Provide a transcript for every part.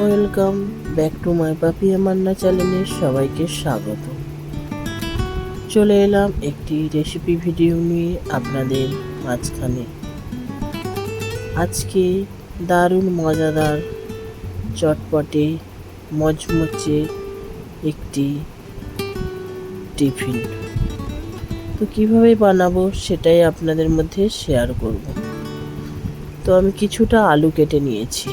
Welcome back to my পাপি মান্না চ্যানেলে সবাইকে স্বাগত। চলে এলাম একটি রেসিপি ভিডিও নিয়ে আপনাদের মাঝখানে। আজকে দারুণ মজাদার চটপটে মজমচে একটি টিফিন। তো কীভাবে বানাবো সেটাই আপনাদের মধ্যে শেয়ার করব। তো আমি কিছুটা আলু কেটে নিয়েছি।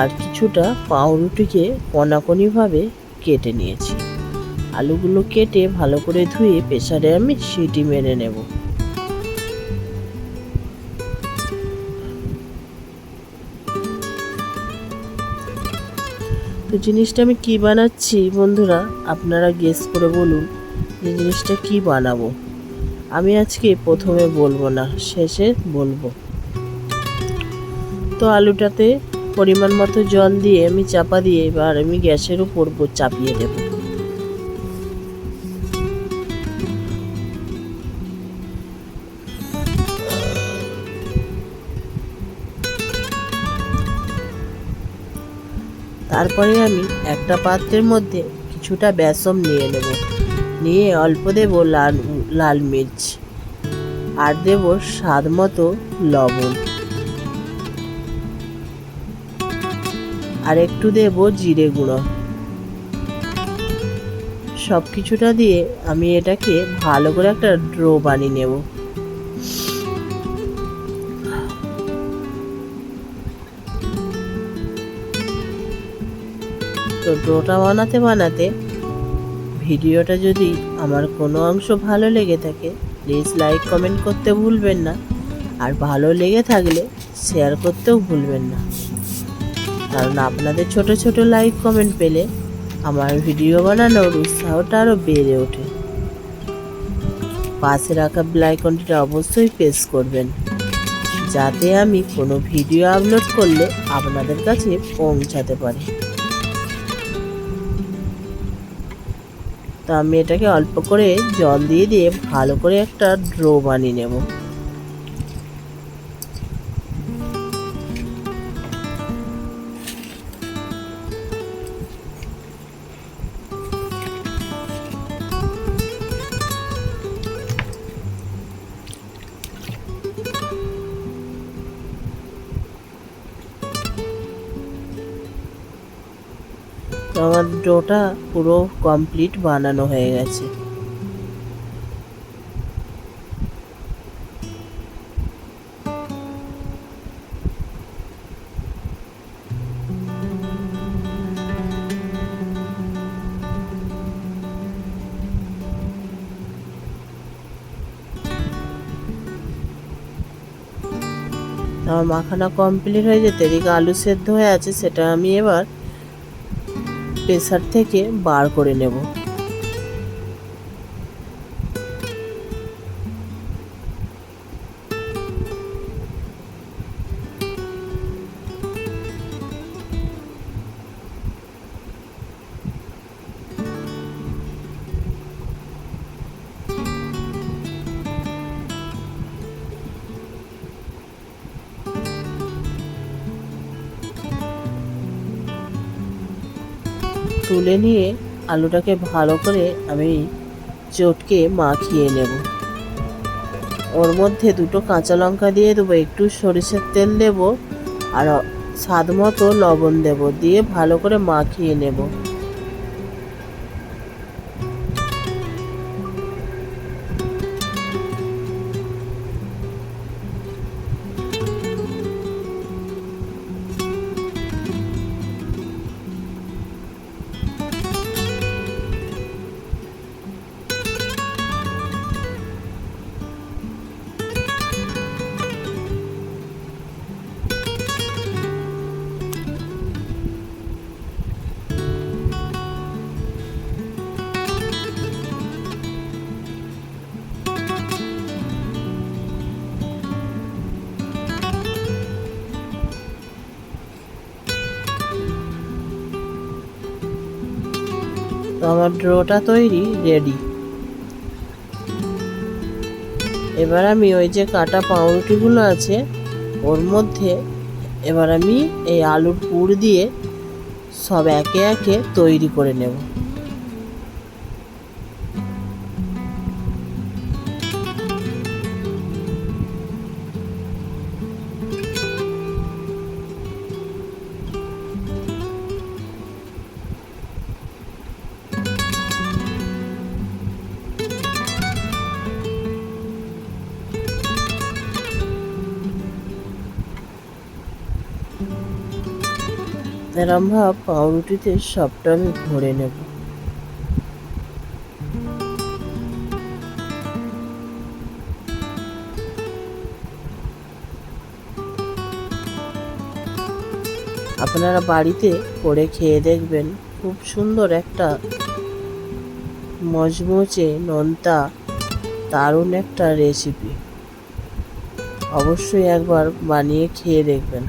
আর কিছুটা পাউরুটিকে কণাকণিভাবে কেটে নিয়েছি। আলুগুলো কেটে ভালো করে ধুয়ে প্রেসারে আমি সিটি মেরে নেব। তো জিনিসটা আমি কি বানাচ্ছি বন্ধুরা, আপনারা গেস করে বলুন যে জিনিসটা কি বানাবো। আমি আজকে প্রথমে বলব না, শেষে বলব। তো আলুটাতে পরিমাণ মতো জল দিয়ে আমি চাপা দিয়ে এবার আমি গ্যাসের উপর চাপিয়ে দেব। তারপরে আমি একটা পাত্রের মধ্যে কিছুটা বেসম নিয়ে নেব। নিয়ে অল্প দেব লাল লাল মির্চ। আর দেব স্বাদ মতো লবণ। আর একটু দেব জিরে গুঁড়ো। সব কিছুটা দিয়ে আমি এটাকে ভালো করে একটা ড্রো বানিয়ে নেব। তো ড্রোটা বানাতে বানাতে ভিডিওটা যদি আমার কোনো অংশ ভালো লেগে থাকে প্লিজ লাইক কমেন্ট করতে ভুলবেন না। আর ভালো লেগে থাকলে শেয়ার করতেও ভুলবেন না। কারণ আপনাদের ছোট ছোট লাইক কমেন্ট পেলে আমার ভিডিও বানানোর উৎসাহটা আরও বেড়ে ওঠে। পাশে রাখা বেলাইকনটিটা অবশ্যই প্রেস করবেন, যাতে আমি কোনো ভিডিও আপলোড করলে আপনাদের কাছে পৌঁছাতে পারি। তো আমি এটাকে অল্প করে জল দিয়ে দিয়ে ভালো করে একটা ড্রো বানিয়ে নেব। আমার ডোটা পুরো কমপ্লিট বানানো হয়ে গেছে। আমার মাখানা কমপ্লিট হয়ে যেতে এদিকে আলু সেদ্ধ হয়ে আছে, সেটা আমি এবার প্রেসার থেকে বার করে নেব। তুলে নিয়ে আলুটাকে ভালো করে আমি চটকে মাখিয়ে নেব। ওর মধ্যে দুটো কাঁচা লঙ্কা দিয়ে দেবো, একটু সরিষার তেল দেব, আর স্বাদ মতো লবণ দেব, দিয়ে ভালো করে মাখিয়ে নেব। তো আমার ড্রোটা তৈরি রেডি এবার আমি ওই যে কাটা পাউরুটিগুলো আছে, ওর মধ্যে এবার আমি এই আলুর পুর দিয়ে সব একে একে তৈরি করে নেব। এরম ভাব পাউরুটিতে সবটা আমি ভরে নেব। আপনারা বাড়িতে করে খেয়ে দেখবেন, খুব সুন্দর একটা মজমচে নোনতা, দারুণ একটা রেসিপি অবশ্যই একবার বানিয়ে খেয়ে দেখবেন।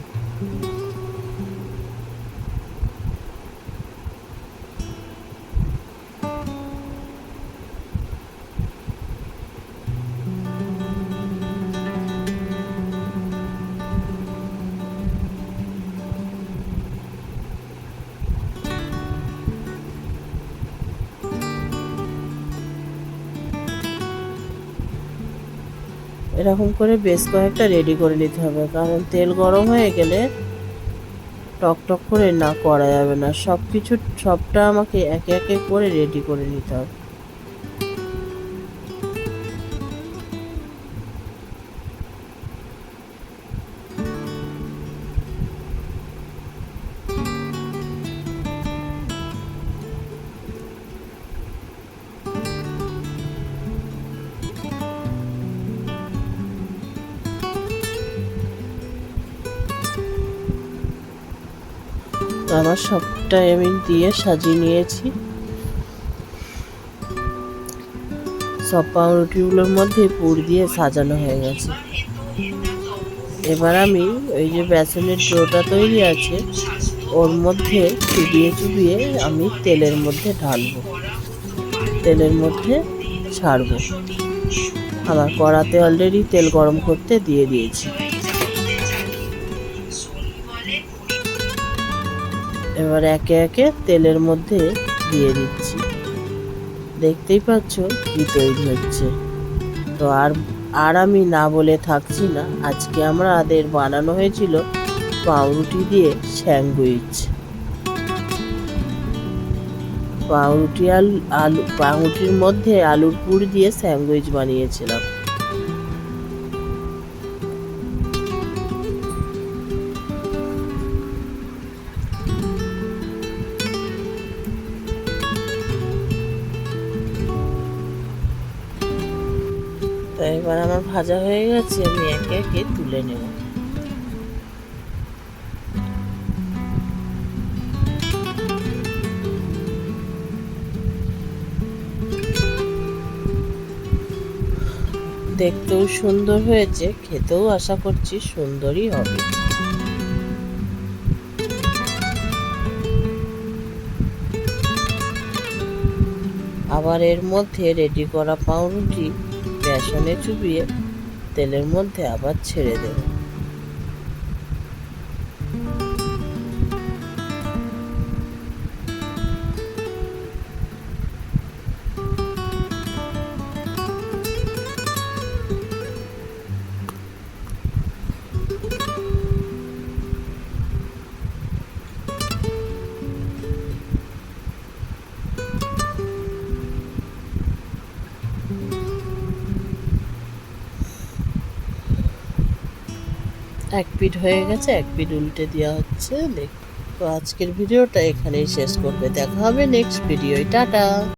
এরকম করে বেশ কয়েকটা রেডি করে নিতে হবে, কারণ তেল গরম হয়ে গেলে টক টক করে না করা যাবে না। সব কিছু সবটা আমাকে একে একে করে রেডি করে নিতে হবে। আমার সবটাই আমি দিয়ে সাজিয়ে নিয়েছি। সব পাউরুটিগুলোর মধ্যে পুর দিয়ে সাজানো হয়ে গেছে। এবার আমি ওই যে বেসনের ডোটা তৈরি আছে, ওর মধ্যে চুবিয়ে চুবিয়ে আমি তেলের মধ্যে ঢালবো। তেলের মধ্যে ছাড়বো। আমার কড়াতে অলরেডি তেল গরম করতে দিয়ে দিয়েছি। এবার একে একে তেলের মধ্যে দিয়ে দিচ্ছি। দেখতেই পাচ্ছ কি তৈরি হচ্ছে। তো আর আর আমি না বলে থাকছি না, আজকে আমাদের বানানো হয়েছিল পাউরুটি দিয়ে স্যান্ডউইচ। পাউরুটি আলু আলু, পাউরুটির মধ্যে আলুর পুর দিয়ে স্যান্ডউইচ বানিয়েছিলাম। ভাজা হয়ে গেছে, আমি একে একে তুলে নেব। দেখতেও সুন্দর হয়েছে, খেতেও আশা করছি সুন্দরই হবে। আবার এর মধ্যে রেডি করা পাউরুটি, বেসনে চুবিয়ে তেলের মধ্যে আবার ছেড়ে দেব। এক পিঠ হয়ে গেছে, এক পিঠ উল্টে দেওয়া হচ্ছে। তো আজকের ভিডিওটা এখানেই শেষ করবে। দেখা হবে নেক্সট ভিডিও টাটা!